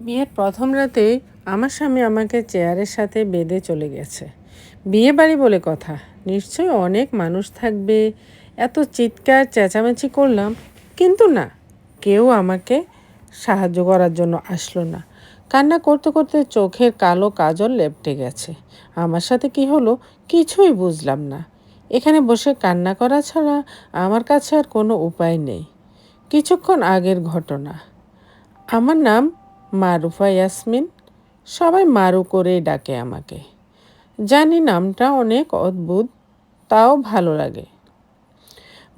বিয়ের প্রথম রাতে আমার স্বামী আমাকে চেয়ারের সাথে বেঁধে চলে গেছে। বিয়ে বাড়ি বলে কথা। নিশ্চয়ই অনেক মানুষ থাকবে। এত চিৎকার, চেঁচামেচি করলাম, কিন্তু না, কেউ আমাকে সাহায্য করার জন্য আসলো না। কান্না করতে করতে চোখের কালো কাজল লেপটে গেছে। আমার সাথে কি হলো কিছুই বুঝলাম না। এখানে বসে কান্না করা ছাড়া আমার কাছে আর কোনো উপায় নেই। কিছুক্ষণ আগের ঘটনা। আমার নাম মারুফা ইয়াসমিন। সবাই মারু করেই ডাকে আমাকে। জানি নামটা অনেক অদ্ভুত, তাও ভালো লাগে।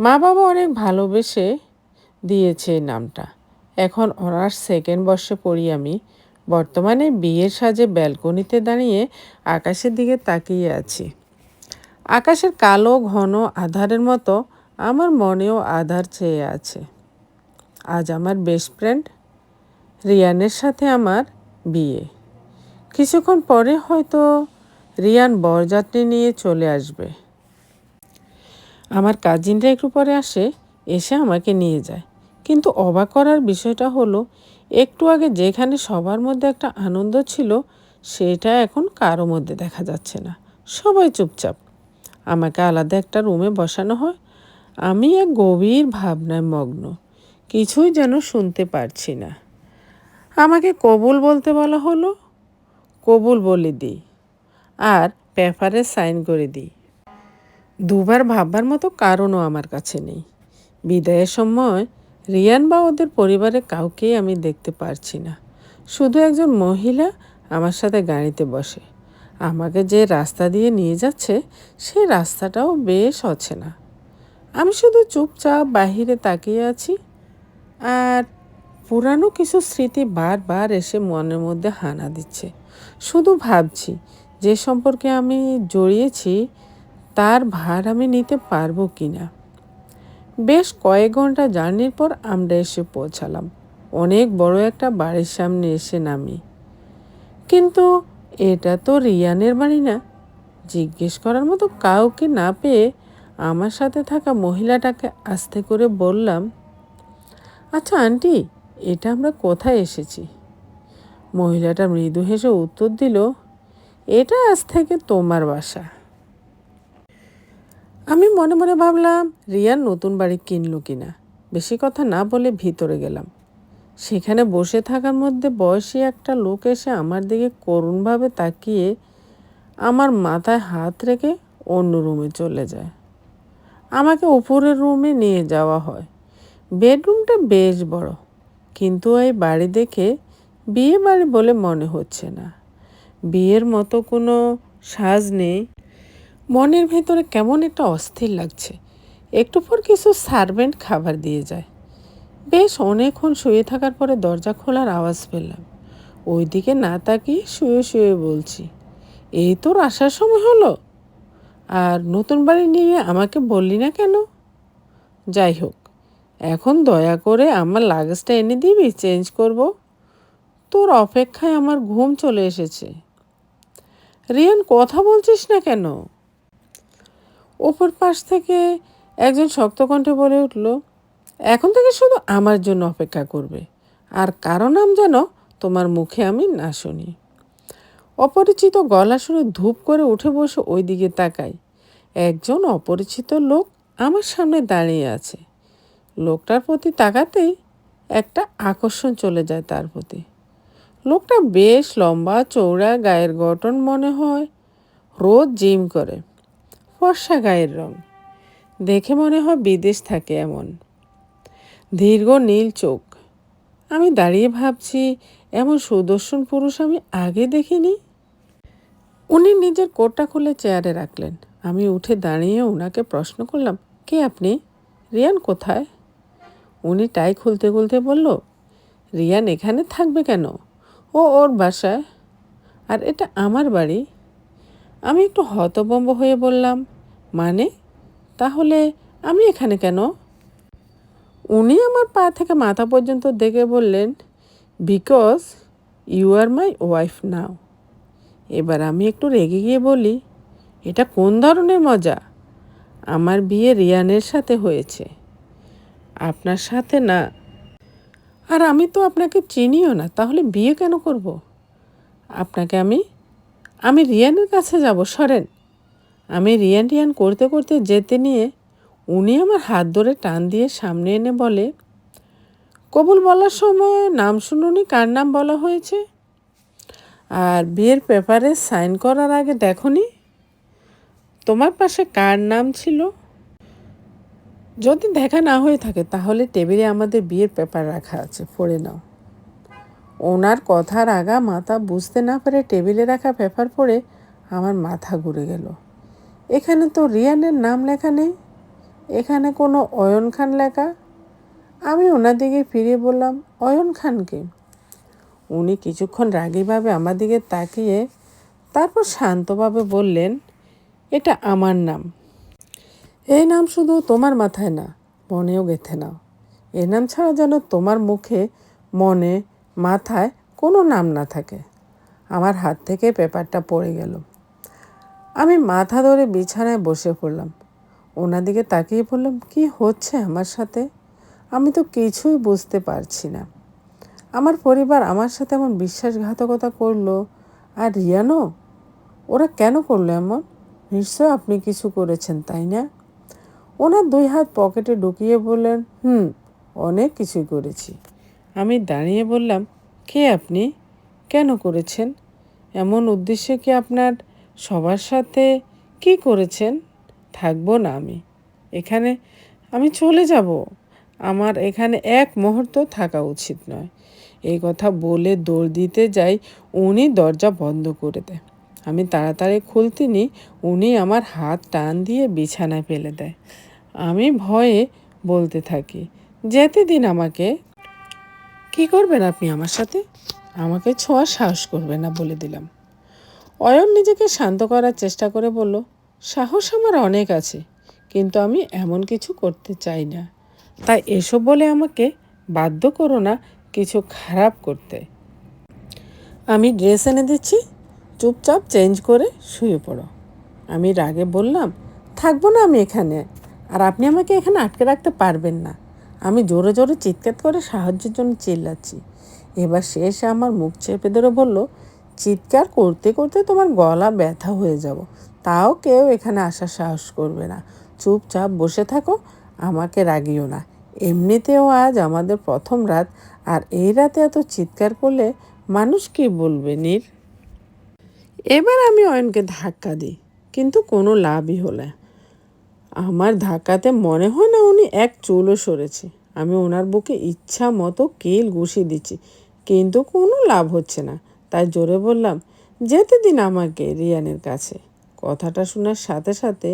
মা বাবা অনেক ভালোবেসে দিয়েছে নামটা। এখন অনার্স সেকেন্ড বর্ষে পড়ি আমি। বর্তমানে বিয়ের সাজে ব্যালকনিতে দাঁড়িয়ে আকাশের দিকে তাকিয়ে আছি। আকাশের কালো, ঘন আধারের মতো আমার মনেও আধার চেয়ে আছে। আজ আমার বেস্ট ফ্রেন্ড রিয়ানের সাথে আমার বিয়ে। কিছুক্ষণ পরে হয়তো রিয়ান বরযাত্রী নিয়ে চলে আসবে। আমার কাজিনরা একটু পরে আসে, এসে আমাকে নিয়ে যায়। কিন্তু অবাক করার বিষয়টা হলো, একটু আগে যেখানে সবার মধ্যে একটা আনন্দ ছিল, সেটা এখন কারও মধ্যে দেখা যাচ্ছে না। সবাই চুপচাপ। আমাকে আলাদা একটা রুমে বসানো হয়। আমি এক গভীর ভাবনায় মগ্ন। কিছুই যেন শুনতে পারছি না। আমাকে কবুল বলতে বলা হলো? কবুল বলে দিই। আর পেপারে সাইন করে দিই। দুবার ভাববার মতো কারণও আমার কাছে নেই। বিদায়ের সময় রিয়ান বা ওদের পরিবারের কাউকেই আমি দেখতে পারছি না। শুধু একজন মহিলা আমার সাথে গাড়িতে বসে। আমাকে যে রাস্তা দিয়ে নিয়ে যাচ্ছে সেই রাস্তাটাও বেশ অচেনা। আমি শুধু চুপচাপ বাহিরে তাকিয়ে আছি। আর পুরানো কিছু স্মৃতি বারবার এসে মনের মধ্যে হানা দিচ্ছে। শুধু ভাবছি, যে সম্পর্কে আমি জড়িয়েছি, তার ভার আমি নিতে পারব কি না বেশ কয়েক ঘণ্টা জার্নির পর আমরা এসে পৌঁছালাম। অনেক বড় একটা বাড়ির সামনে এসে নামি। কিন্তু এটা তো রিয়ানের বাড়ি না। জিজ্ঞেস করার মতো কাউকে না পেয়ে আমার সাথে থাকা মহিলাটাকে আস্তে করে বললাম আচ্ছা আন্টি এটা আমরা কোথায় এসেছি? মহিলাটা মৃদু হেসে উত্তর দিল, এটা আজ থেকে তোমার বাসা। আমি মনে মনে ভাবলাম রিয়ার নতুন বাড়ি কিনলো কিনা? বেশি কথা না বলে ভিতরে গেলাম। সেখানে বসে থাকার মধ্যে বয়সী একটা লোক এসে আমার দিকে করুণভাবে তাকিয়ে আমার মাথায় হাত রেখে অন্য রুমে চলে যায়। আমাকে উপরের রুমে নিয়ে যাওয়া হয়। বেডরুমটা বেশ বড়। কিন্তু এই বাড়ি দেখে বিয়ে বাড়ি বলে মনে হচ্ছে না। বিয়ের মতো কোনো সাজ নেই। মনের ভেতরে কেমন একটা অস্থির লাগছে। একটু পর কিছু সার্ভেন্ট খাবার দিয়ে যায়। বেশ অনেকক্ষণ শুয়ে থাকার পরে দরজা খোলার আওয়াজ পেলাম। ওইদিকে না তাকিয়ে শুয়ে শুয়ে বলছি, এই তোর আসার সময় হলো? আর নতুন বাড়ি নিয়ে আমাকে বললি না কেন? যাই হোক এখন দয়া করে আমার লাগেজটা এনে দিবি চেঞ্জ করব। তোর অপেক্ষায় আমার ঘুম চলে এসেছে। রিয়ান, কথা বলছিস না কেন? ওপর পাশ থেকে একজন শক্ত কণ্ঠে বলে উঠল, এখন থেকে শুধু আমার জন্য অপেক্ষা করবে। আর কারও নাম যেন তোমার মুখে আমি না শুনি। অপরিচিত গলা শুনে ধূপ করে উঠে বসে ওই দিকে তাকাই। একজন অপরিচিত লোক আমার সামনে দাঁড়িয়ে আছে। লোকটার প্রতি তাকাতেই একটা আকর্ষণ চলে যায় তার প্রতি। লোকটা বেশ লম্বা চৌড়া গায়ের গঠন মনে হয় রোজ জিম করে, ফর্সা গায়ের রং। দেখে মনে হয় বিদেশ থাকে এমন। দীর্ঘ নীল চোখ। আমি দাঁড়িয়ে ভাবছি, এমন সুদর্শন পুরুষ আমি আগে দেখিনি। উনি নিজের কোটটা খুলে চেয়ারে রাখলেন। আমি উঠে দাঁড়িয়ে ওনাকে প্রশ্ন করলাম, কে আপনি? রিয়ান কোথায়? উনি টাই খুলতে খুলতে বলল, রিয়ান এখানে থাকবে কেন? ও ওর বাসায়। আর এটা আমার বাড়ি। আমি একটু হতবম্ব হয়ে বললাম মানে? তাহলে আমি এখানে কেন? উনি আমার পা থেকে মাথা পর্যন্ত দেখে বললেন, because you are my wife now. এবার আমি একটু রেগে গিয়ে বলি, এটা কোন ধরনের মজা? আমার বিয়ে রিয়ানের সাথে হয়েছে। আপনার সাথে না। আর আমি তো আপনাকে চিনিও না, তাহলে বিয়ে কেন করব। আপনাকে আমি আমি রিয়ানের কাছে যাব, সরেন। আমি রিয়ান রিয়ান করতে করতে যেতে নিয়ে উনি আমার হাত ধরে টান দিয়ে সামনে এনে বলে, কবুল বলার সময় নাম শুনুনি কার নাম বলা হয়েছে? আর বিয়ের পেপারে সাইন করার আগে দেখনি, তোমার পাশে কার নাম ছিল? যদি দেখা না হয়ে থাকে, তাহলে টেবিলে আমাদের বিয়ের পেপার রাখা আছে, পড়ে নাও। ওনার কথার আগা মাথা বুঝতে না পারে টেবিলে রাখা পেপার পড়ে আমার মাথা ঘুরে গেল। এখানে তো রিয়ানের নাম লেখা নেই, এখানে কোনো অয়ন খান লেখা। আমি ওনার দিকে ফিরে বললাম, অয়ন খানকে উনি কিছুক্ষণ রাগীভাবে আমার দিকে তাকিয়ে তারপর শান্তভাবে বললেন, এটা আমার নাম। এই নাম শুধু তোমার মাথায় না, মনেও গেথে নাও। এ নাম ছাড়া যেন তোমার মুখে, মনে, মাথায় কোনো নাম না থাকে। আমার হাত থেকে পেপারটা পড়ে গেল। আমি মাথা ধরে বিছানায় বসে পড়লাম। ওনার দিকে তাকিয়ে বললাম, কি হচ্ছে আমার সাথে? আমি তো কিছুই বুঝতে পারছি না। আমার পরিবার আমার সাথে এমন বিশ্বাসঘাতকতা করল। আর রিয়ানো? ওরা কেন করল এমন? নিশ্চয় আপনি কিছু করেছেন, তাই না? ওনার দুই হাত পকেটে ঢুকিয়ে বললেন, হুম, অনেক কিছুই করেছি। আমি দাঁড়িয়ে বললাম, কে আপনি? কেন করেছেন? এমন উদ্দেশ্যে কি আপনার সবার সাথে কি করেছেন? থাকব না আমি। এখানে আমি চলে যাব। আমার এখানে এক মুহূর্ত থাকা উচিত নয়। এই কথা বলে দৌড় দিতে যাই, উনি দরজা বন্ধ করে দেয়। আমি তাড়াতাড়ি খুলতে নি, উনি আমার হাত টান দিয়ে বিছানায় ফেলে দেয়। আমি ভয়ে বলতে থাকি। যেতে দিন আমাকে কি করবেন আপনি আমার সাথে? আমাকে ছোঁয়া সাহস করবে না বলে দিলাম। অয়ন নিজেকে শান্ত করার চেষ্টা করে বলল, সাহস আমার অনেক আছে, কিন্তু আমি এমন কিছু করতে চাই না। তাই এসব বলে আমাকে বাধ্য করো না কিছু খারাপ করতে। আমি ড্রেস এনে দিচ্ছি, চুপচাপ চেঞ্জ করে শুয়ে পড়ো। আমি রাগে বললাম, থাকব না আমি এখানে। আর আপনি আমাকে এখানে আটকে রাখতে পারবেন না। আমি জোরে জোরে চিৎকার করে সাহায্যের জন্য চিল্লাচ্ছি। এবার এসে আমার মুখ চেপে ধরে বলল, চিৎকার করতে করতে তোমার গলা ব্যথা হয়ে যাব। তাও কেউ এখানে আসার সাহস করবে না। চুপচাপ বসে থাকো, আমাকে রাগিও না। এমনিতেও আজ আমাদের প্রথম রাত, আর এই রাতে এত চিৎকার করলে মানুষ কি বলবে, নীর? এবার আমি অয়নকে ধাক্কা দিই, কিন্তু কোনো লাভই হলে। আমার ধাক্কাতে মনে হয় না উনি এক চুলও সরেছে। আমি ওনার বুকে ইচ্ছা মতো কিল ঘুষি দিচ্ছি, কিন্তু কোনো লাভ হচ্ছে না। তাই জোরে বললাম, যেতে দিন আমাকে রিয়ানের কাছে। কথাটা শোনার সাথে সাথে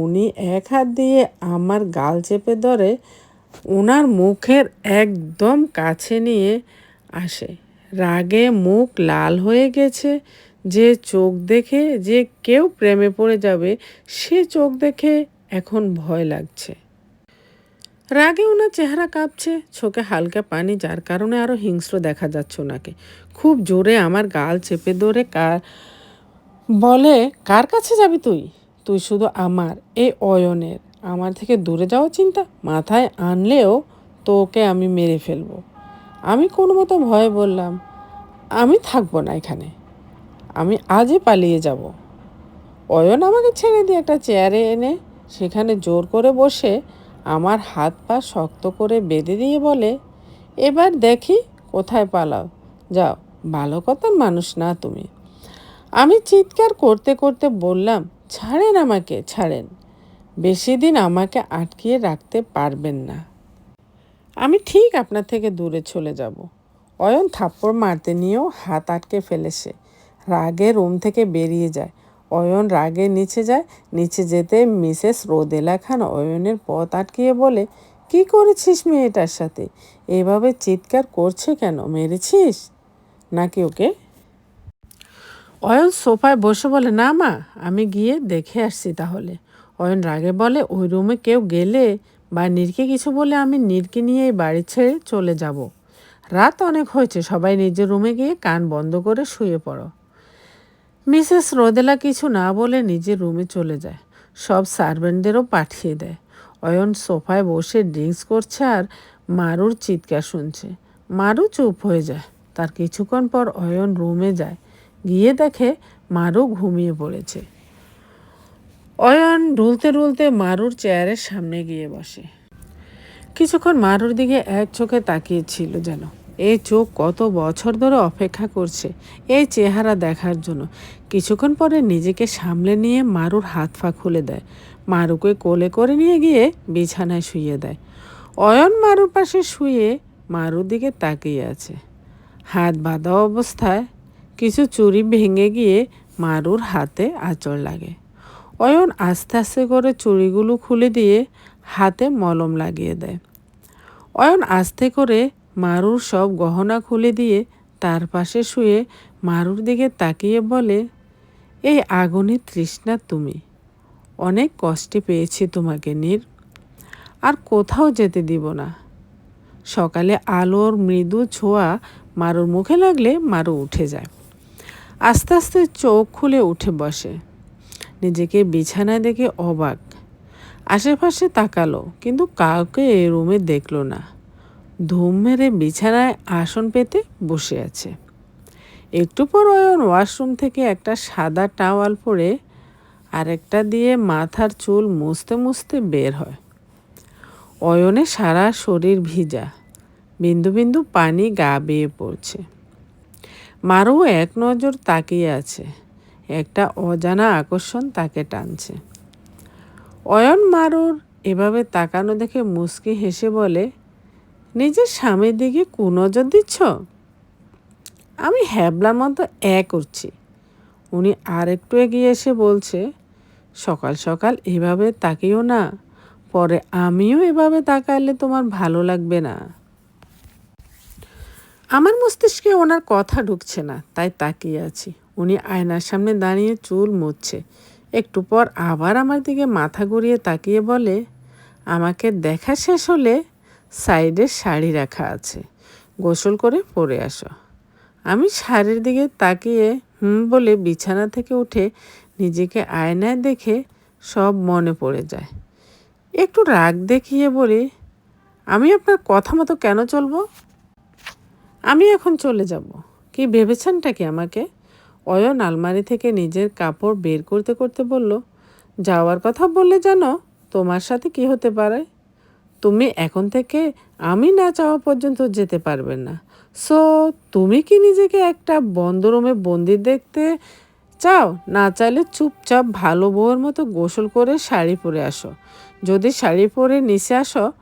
উনি এক হাত দিয়ে আমার গাল চেপে ধরে ওনার মুখের একদম কাছে নিয়ে আসে। রাগে মুখ লাল হয়ে গেছে, যে চোখ দেখে যে কেউ প্রেমে পড়ে যাবে, সে চোখ দেখে এখন ভয় লাগছে। রাগে ওনার চেহারা কাঁপছে চোখে হালকা পানি, যার কারণে আরও হিংস্র দেখা যাচ্ছে ওনাকে খুব জোরে আমার গাল চেপে ধরে কার বলে, কার কাছে যাবি তুই? তুই শুধু আমার এই অয়নের। আমার থেকে দূরে যাওয়ার চিন্তা মাথায় আনলেও তোকে আমি মেরে ফেলব। আমি কোনো মতো ভয়ে বললাম, আমি থাকব না এখানে। আমি আজই পালিয়ে যাব। অয়ন আমাকে ছেড়ে দিয়ে একটা চেয়ারে এনে সেখানে জোর করে বসে আমার হাত পা শক্ত করে বেঁধে দিয়ে বলে, এবার দেখি কোথায় পালাও। যাও, ভালো কথার মানুষ না তুমি আমি চিৎকার করতে করতে বললাম, ছাড়েন আমাকে, ছাড়েন। বেশি দিন আমাকে আটকিয়ে রাখতে পারবেন না। আমি ঠিক আপনার থেকে দূরে চলে যাব। অয়ন থাপ্পড় মারতে নিয়েও হাত আটকে ফেলেছে। রাগে রুম থেকে বেরিয়ে যায়। অয়ন রাগে নিচে যায়। নিচে যেতে মিসেস রোদেলা খান অয়নের পথ আটকিয়ে বলে, কি করেছিস মেয়েটার সাথে? এভাবে চিৎকার করছে কেন? মেরেছিস? নাকি ওকে? অয়ন সোফায় বসে বলে, না মা, আমি গিয়ে দেখে আসছি তাহলে। অয়ন রাগে বলে, ওই রুমে কেউ গেলে বা নীরকে কিছু বলে আমি নীরকে নিয়ে এই বাড়ি ছেড়ে চলে যাব। রাত অনেক হয়েছে, সবাই নিজের রুমে গিয়ে কান বন্ধ করে শুয়ে পড়ো। মিসেস রোদেলা কিছু না বলে নিজের রুমে চলে যায়। সব সার্ভেন্টদেরও পাঠিয়ে দেয়। অয়ন সোফায় বসে ড্রিঙ্কস করছে আর মারুর চিৎকার শুনছে। মারু চুপ হয়ে যায়। তার কিছুক্ষণ পর অয়ন রুমে যায়। গিয়ে দেখে মারু ঘুমিয়ে পড়েছে। অয়ন ঢুলতে ঢুলতে মারুর চেয়ারের সামনে গিয়ে বসে। কিছুক্ষণ মারুর দিকে এক চোখে তাকিয়েছিল যেন। এই চোখ কত বছর ধরে অপেক্ষা করছে। এই চেহারা দেখার জন্য। কিছুক্ষণ পরে নিজেকে সামলে নিয়ে মারুর হাত পা খুলে দেয়। মারুকে কোলে করে নিয়ে গিয়ে বিছানায় শুইয়ে দেয়। অয়ন মারুর পাশে শুয়ে মারুর দিকে তাকিয়ে আছে। হাত বাঁধা অবস্থায় কিছু চুরি ভেঙে গিয়ে মারুর হাতে আঁচড় লাগে। অয়ন আস্তে আস্তে করে চুড়িগুলো খুলে দিয়ে হাতে মলম লাগিয়ে দেয়। অয়ন আস্তে করে মারুর সব গহনা খুলে দিয়ে তার পাশে শুয়ে মারুর দিকে তাকিয়ে বলে এই আগুনের তৃষ্ণা তুমি। অনেক কষ্টে পেয়েছি তোমাকে, নীর। আর কোথাও যেতে দিব না। সকালে আলোর মৃদু ছোঁয়া মারুর মুখে লাগলে মারু উঠে যায়। আস্তে আস্তে চোখ খুলে উঠে বসে। নিজেকে বিছানায় দেখে অবাক। আশেপাশে তাকালো, কিন্তু কাউকে এ রুমে দেখল না। ধুম মেরে বিছানায় আসন পেতে বসে আছে। একটু পর অয়ন ওয়াশরুম থেকে একটা সাদা টাওয়াল পরে আরেকটা দিয়ে মাথার চুল মুছতে মুছতে বের হয়। অয়নে সারা শরীর ভিজা, বিন্দু বিন্দু পানি গা বেয়ে পড়ছে। মারও এক নজর তাকিয়ে আছে, একটা অজানা আকর্ষণ তাকে টানছে। অয়ন মারুর এভাবে তাকানো দেখে মুস্কি হেসে বলে, নিজের স্বামীর দিকে কুনজর দিচ্ছ? আমি হ্যাবলার মতো এ করছি। উনি আর একটু এগিয়ে এসে বলছে, সকাল সকাল এভাবে তাকিও না, পরে আমিও এভাবে তাকালে তোমার ভালো লাগবে না। আমার মস্তিষ্কে ওনার কথা ঢুকছে না, তাই তাকিয়ে আছি। উনি আয়নার সামনে দাঁড়িয়ে চুল মুছছে। একটু পর আবার আমার দিকে মাথা ঘুরিয়ে তাকিয়ে বলে, আমাকে দেখা শেষ হলে সাইডে শাড়ি রাখা আছে, গোসল করে পরে আসো। আমি শাড়ির দিকে তাকিয়ে, হুম বলে বিছানা থেকে উঠে নিজেকে আয়নায় দেখে সব মনে পড়ে যায়। একটু রাগ দেখিয়ে বলি, আমি আপনার কথা মতো কেন চলবো? আমি এখন চলে যাব। কি ভেবেছেনটা কি আমাকে? অয়ন আলমারি থেকে নিজের কাপড় বের করতে করতে বলল, যাওয়ার কথা বললে জানো তোমার সাথে কি হতে পারে? তুমি এখন থেকে আমি না চাওয়া পর্যন্ত যেতে পারবে না। সো তুমি কি নিজেকে একটা বন্ধ রুমে বন্দি দেখতে চাও? না চাইলে চুপচাপ ভালো বউয়ের মতো গোসল করে শাড়ি পরে আসো। যদি শাড়ি পরে নিচে আসো,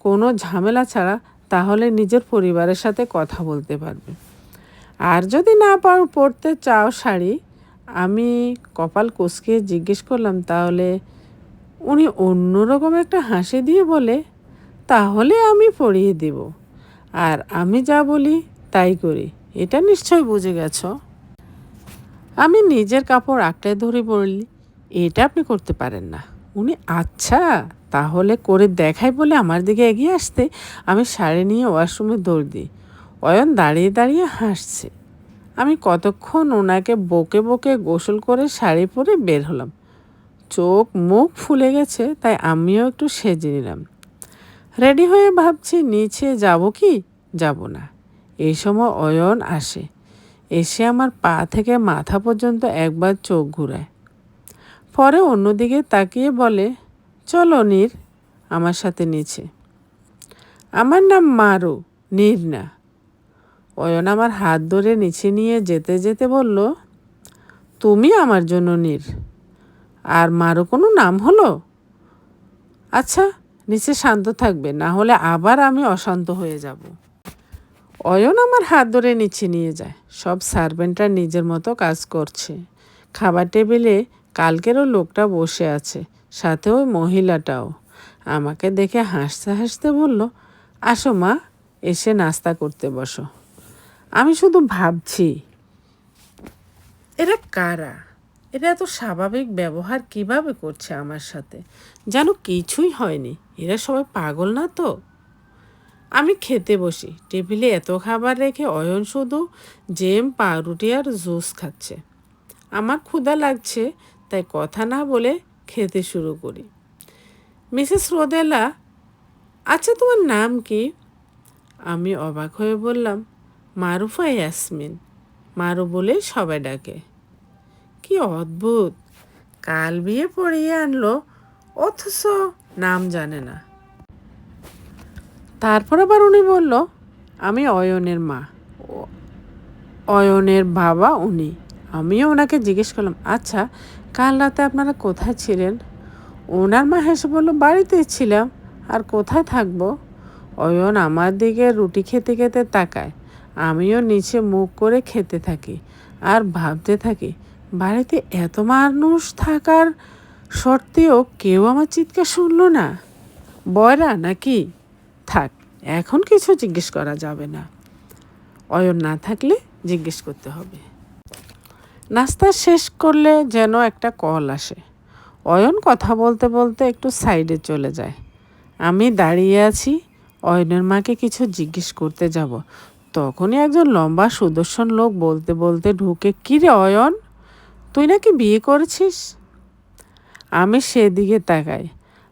কোনো ঝামেলা ছাড়া, তাহলে নিজের পরিবারের সাথে কথা বলতে পারবে। আর যদি না পারো পরতে চাও শাড়ি, আমি কপাল কুচকে জিজ্ঞেস করলাম, তাহলে উনি অন্যরকম একটা হাসি দিয়ে বলে তাহলে আমি পড়িয়ে দিব। আর আমি যা বলি, তাই করি। এটা নিশ্চয় বুঝে গেছ? আমি নিজের কাপড় আঁকড়ে ধরে বললি, এটা আপনি করতে পারেন না। উনি আচ্ছা তাহলে করে দেখাই বলে আমার দিকে এগিয়ে আসতে। আমি শাড়ি নিয়ে ওয়াশরুমে দৌড় দিই। অয়ন দাঁড়িয়ে দাঁড়িয়ে হাসছে। আমি কতক্ষণ ওনাকে বকে বকে গোসল করে শাড়ি পরে বের হলাম। চোখ মুখ ফুলে গেছে, তাই আমিও একটু সেজে নিলাম। রেডি হয়ে ভাবছি, নিচে যাব কি? যাব না। এই সময় অয়ন আসে। এসে আমার পা থেকে মাথা পর্যন্ত একবার চোখ ঘুরায়। পরে অন্যদিকে তাকিয়ে বলে, চলো নীর, আমার সাথে নিচে। আমার নাম মারু, নীর না। অয়ন আমার হাত ধরে নিচে নিয়ে যেতে যেতে বলল, তুমি আমার জন্য নীর। আর মারো কোনো নাম হলো? আচ্ছা নিচে শান্ত থাকবে, না হলে আবার আমি অশান্ত হয়ে যাব। অয়ন আমার হাত ধরে নিচে নিয়ে যায়। সব সার্ভেন্টরা নিজের মতো কাজ করছে। খাবার টেবিলে কালকেরও লোকটা বসে আছে, সাথে ওই মহিলাটাও। আমাকে দেখে হাসতে হাসতে বলল, আসো মা, এসে নাস্তা করতে বসো। আমি শুধু ভাবছি, এরা কারা? এরা এত স্বাভাবিক ব্যবহার কীভাবে করছে আমার সাথে? যেন কিছুই হয়নি। এরা সবাই পাগল না তো? আমি খেতে বসি। টেবিলে এত খাবার রেখে অয়ন শুধু জেম, পাউরুটি আর জুস খাচ্ছে। আমার ক্ষুধা লাগছে, তাই কথা না বলে খেতে শুরু করি। মিসেস রোদেলা আচ্ছা তোমার নাম কি? আমি অবাক হয়ে বললাম, মারুফা ইয়াসমিন। মারু বলেই সবাই ডাকে। কি অদ্ভুত! কাল বিয়ে পড়িয়ে আনলো, অথচ নাম জানে না। তারপর আবার উনি বলল, আমি অয়নের মা। অয়নের বাবা উনি। আমিও ওনাকে জিজ্ঞেস করলাম আচ্ছা কাল রাতে আপনারা কোথায় ছিলেন? ওনার মা হেসে বলল বাড়িতেই ছিলাম, আর কোথায় থাকব? অয়ন আমার দিকে রুটি খেতে খেতে তাকায়। আমিও নিচে মুখ করে খেতে থাকি, আর ভাবতে থাকি, বাড়িতে এত মানুষ থাকার সত্ত্বেও কেউ আমার চিৎকার শুনলো না। বয়রা নাকি? থাক, এখন কিছু জিজ্ঞেস করা যাবে না। অয়ন না থাকলে জিজ্ঞেস করতে হবে। নাস্তা শেষ করলে যেন একটা কল আসে। অয়ন কথা বলতে বলতে একটু সাইডে চলে যায়। আমি দাঁড়িয়ে আছি, অয়নের মাকে কিছু জিজ্ঞেস করতে যাব। তখনই একজন লম্বা সুদর্শন লোক বলতে বলতে ঢুকে, কিরে অয়ন, তুই নাকি বিয়ে করেছিস? আমি সেদিকে তাকাই।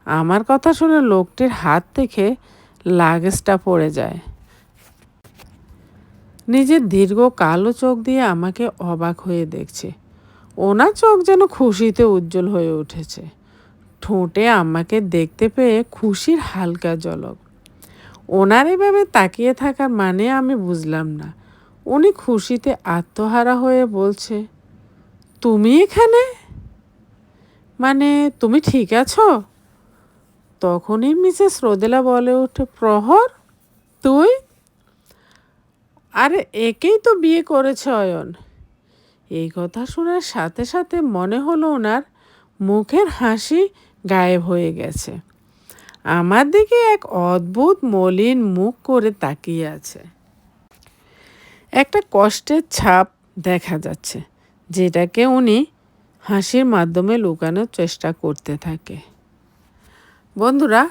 আমার কথা শুনে লোকটির হাত থেকে লাগেজটা পড়ে যায়। নিজের দীর্ঘ কালো চোখ দিয়ে আমাকে অবাক হয়ে দেখছে। ওনার চোখ যেন খুশিতে উজ্জ্বল হয়ে উঠেছে। ঠোঁটে আমাকে দেখতে পেয়ে খুশির হালকা জলক ওনার এভাবে তাকিয়ে থাকার মানে আমি বুঝলাম না। উনি খুশিতে আত্মহারা হয়ে বলছে, তুমি এখানে? মানে তুমি ঠিক আছো? তখনই মিসেস রোদেলা বলে ওঠে, প্রহর, তুই? আরে, একেই তো বিয়ে করেছে অয়ন। এই কথা শোনার সাথে সাথে মনে হলো ওনার মুখের হাসি গায়েব হয়ে গেছে। আমার দিকে এক অদ্ভুত মলিন মুখ করে তাকিয়ে আছে। একটা কষ্টের ছাপ দেখা যাচ্ছে, যেটাকে উনি হাসির মাধ্যমে লুকানোর চেষ্টা করতে থাকে। বন্ধুরা,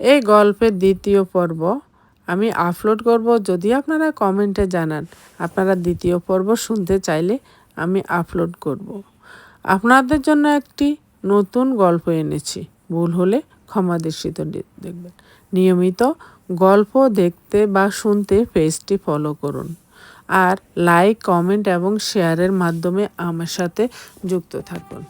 এই গল্পের দ্বিতীয় পর্ব আমি আপলোড করব। যদি আপনারা কমেন্টে জানান, আপনারা দ্বিতীয় পর্ব শুনতে চাইলে আমি আপলোড করব। আপনাদের জন্য একটি নতুন গল্প এনেছি। ভুল হলে ক্ষমা দৃষ্টিত দেখবেন। নিয়মিত গল্প দেখতে বা শুনতে পেজটি ফলো করুন। আর লাইক কমেন্ট এবং শেয়ারের মাধ্যমে আমার সাথে যুক্ত থাকুন।